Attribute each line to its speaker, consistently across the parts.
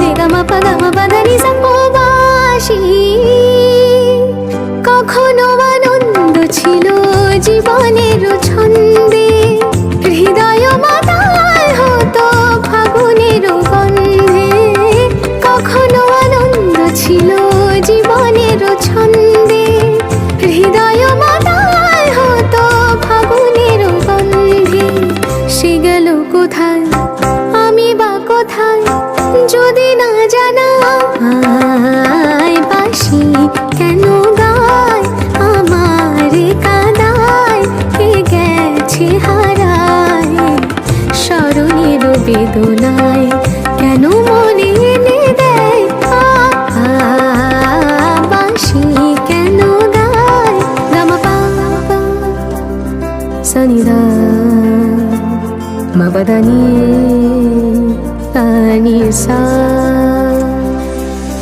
Speaker 1: রে গামা পা কখনো আনন্দ ছিল জীবনের ছন্দে। হৃদয় মাতাল হতো ফাগুনের কখনো আনন্দ ছিল জীবনের ছন্দে। হৃদয় মাতাল হতো ফাগুনের গন্ধে। সে গেল কোথায়? আমি বা কোথায় যদি না জানা বাসি কেন গায়? আমার কাদায় কে গেছে হারায়? স্মরণের বেদনায় কেন মনে এনে দেয়? আ, কেন গায়? গামা পা পা, সনিদা মবদানি సా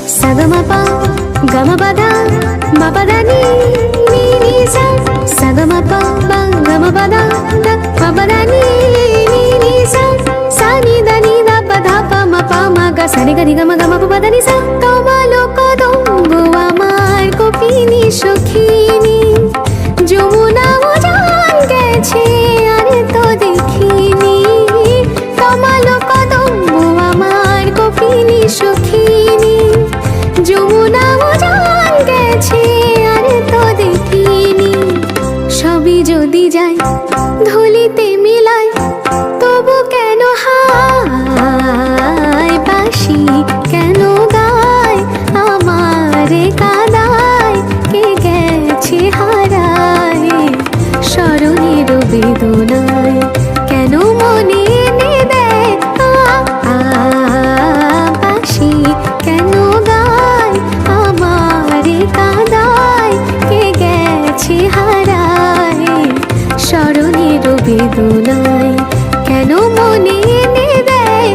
Speaker 1: సగమప గమపద మపద నీ నీ సా సగమప గమపద మపద నీ నీ సా సా నీ ద నీ ద పద పమ పమ గ సని గ ని గమ సా. যদি যাই ধুলিতে মিলাই তবু কেন হায় বাসি কেন গায় আমার কাদায়? কে গেছে হারায়? স্মরণের বেদনায় কেন মনে এনে আ, বাঁশি? কেন মনে এনে দেয়